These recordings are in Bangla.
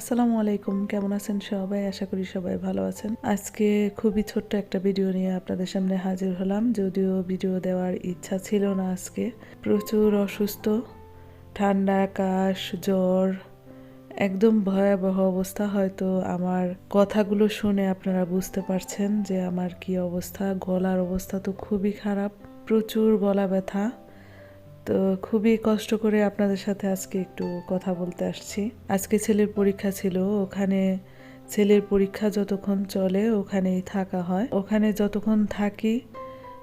আসসালামু আলাইকুম। কেমন আছেন সবাই? আশা করি সবাই ভালো আছেন। আজকে খুবই ছোট্ট একটা ভিডিও নিয়ে আপনাদের সামনে হাজির হলাম। যদিও ভিডিও দেওয়ার ইচ্ছা ছিল না আজকে। প্রচুর অসুস্থ, ঠান্ডা, কাশ, জ্বর, একদম ভয়াবহ অবস্থা। হয়তো আমার কথাগুলো শুনে আপনারা বুঝতে পারছেন যে আমার কি অবস্থা। গলার অবস্থা তো খুবই খারাপ। প্রচুর গলা ব্যথা। তো খুবই কষ্ট করে আপনাদের সাথে আজকে একটু কথা বলতে আসছি। আজকে ছেলের পরীক্ষা ছিল, ওখানে ছেলের পরীক্ষা যতক্ষণ চলে ওখানেই থাকা হয়। ওখানে যতক্ষণ থাকি,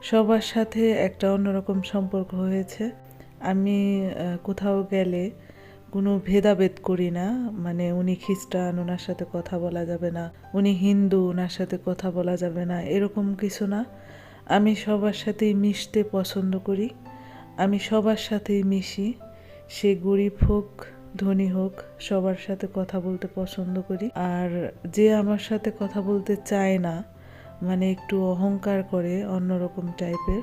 সবার সাথে একটা অন্যরকম সম্পর্ক হয়েছে। আমি কোথাও গেলে কোনো ভেদাভেদ করি না মানে উনি খ্রিস্টান ওনার সাথে কথা বলা যাবে না, উনি হিন্দু ওনার সাথে কথা বলা যাবে না, এরকম কিছু না। আমি সবার সাথেই মিশতে পছন্দ করি। আমি সবার সাথেই মিশি। সে গরিব হোক, ধনী হোক, সবার সাথে কথা বলতে পছন্দ করি। আর যে আমার সাথে কথা বলতে চায় না মানে একটু অহংকার করে অন্যরকম টাইপের,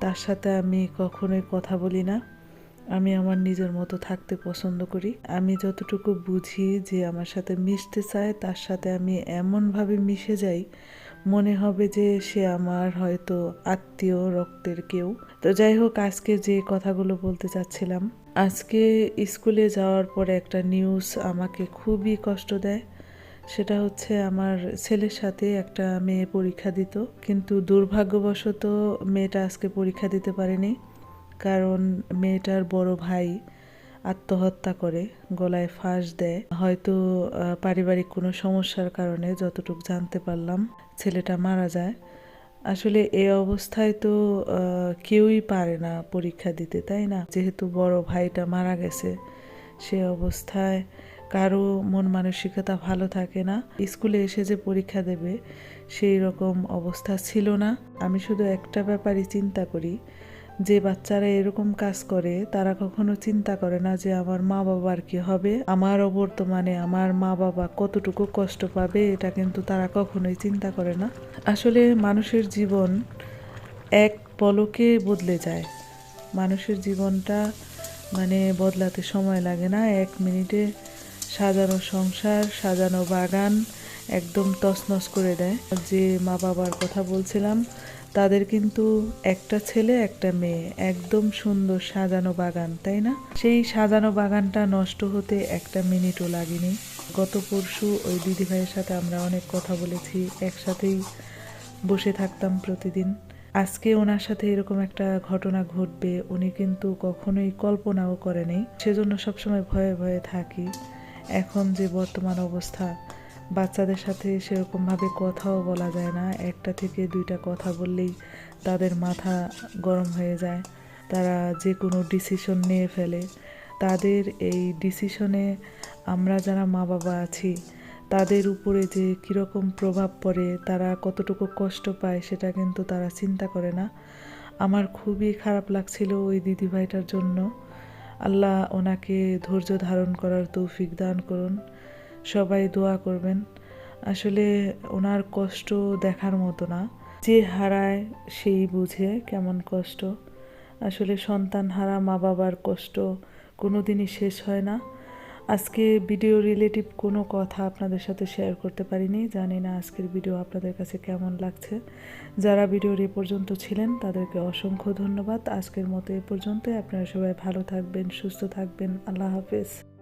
তার সাথে আমি কখনোই কথা বলি না। আমি আমার নিজের মতো থাকতে পছন্দ করি। আমি যতটুকু বুঝি যে আমার সাথে মিশতে চায়, তার সাথে আমি এমনভাবে মিশে যাই মনে হবে যে সে আমার হয়তো আত্মীয় রক্তের কেউ। তো যাই হোক, আজকে যে কথাগুলো বলতে চাচ্ছিলাম, আজকে স্কুলে যাওয়ার পরে একটা নিউজ আমাকে খুবই কষ্ট দেয়। সেটা হচ্ছে আমার ছেলের সাথে একটা মেয়ে পরীক্ষা দিত, কিন্তু দুর্ভাগ্যবশত মেয়েটা আজকে পরীক্ষা দিতে পারেনি, কারণ মেয়েটার বড় ভাই আত্মহত্যা করে, গলায় ফাঁস দেয়। হয়তো পারিবারিক কোনো সমস্যার কারণে যতটুকু জানতে পারলাম, ছেলেটা মারা যায়। আসলে এ অবস্থায় তো কেউই পারে না পরীক্ষা দিতে, তাই না? যেহেতু বড় ভাইটা মারা গেছে, সে অবস্থায় কারও মন মানসিকতা ভালো থাকে না। স্কুলে এসে যে পরীক্ষা দেবে, সেই রকম অবস্থা ছিল না। আমি শুধু একটা ব্যাপারই চিন্তা করি যে বাচ্চারা এরকম কাজ করে, তারা কখনো চিন্তা করে না যে আমার মা বাবার কি হবে? আমার অবর্তমানে আমার মা বাবা কতটুকু কষ্ট পাবে, এটা কিন্তু তারা কখনোই চিন্তা করে না। আসলে মানুষের জীবন এক পলকে বদলে যায়। মানুষের জীবনটা মানে বদলাতে সময় লাগে না। এক মিনিটে সাজানো সংসার, সাজানো বাগান একদম তছনছ করে দেয়। যে মা বাবার কথা বলছিলাম তাদের কিন্তু একটা ছেলে, একটা মেয়ে। একদম সুন্দর সাজানো বাগান, তাই না? সেই সাজানো বাগানটা নষ্ট হতে একটা মিনিটও লাগেনি। গত পরশু ওই দিদি ভাইয়ের সাথে আমরা অনেক কথা বলেছি, একসাথেই বসে থাকতাম প্রতিদিন। আজকে ওনার সাথে এরকম একটা ঘটনা ঘটবে, উনি কিন্তু কখনোই কল্পনাও করেনি। সেজন্য সবসময় ভয়ে ভয়ে থাকি। এখন যে বর্তমান অবস্থা বাচ্চাদের সাথে সেরকমভাবে কথাও বলা যায় না। একটা থেকে দুইটা কথা বললেই তাদের মাথা গরম হয়ে যায়। তারা যে কোনো ডিসিশন নিয়ে ফেলে। তাদের এই ডিসিশনে আমরা যারা মা বাবা আছি, তাদের উপরে যে কীরকম প্রভাব পড়ে, তারা কতটুকু কষ্ট পায় সেটা কিন্তু তারা চিন্তা করে না। আমার খুবই খারাপ লাগছিল ওই দিদিভাইটার জন্য। আল্লাহ ওনাকে ধৈর্য ধারণ করার তৌফিক দান করুন। সবাই দোয়া করবেন। আসলে ওনার কষ্ট দেখার মতো না। যে হারায় সেই বুঝে কেমন কষ্ট। আসলে সন্তান হারা মা বাবার কষ্ট কোনো দিনই শেষ হয় না। আজকে ভিডিও রিলেটিভ কোনো কথা আপনাদের সাথে শেয়ার করতে পারিনি। জানি না আজকের ভিডিও আপনাদের কাছে কেমন লাগছে। যারা ভিডিওর এ পর্যন্ত ছিলেন, তাদেরকে অসংখ্য ধন্যবাদ। আজকের মতো এ পর্যন্তই। আপনারা সবাই ভালো থাকবেন, সুস্থ থাকবেন। আল্লাহ হাফেজ।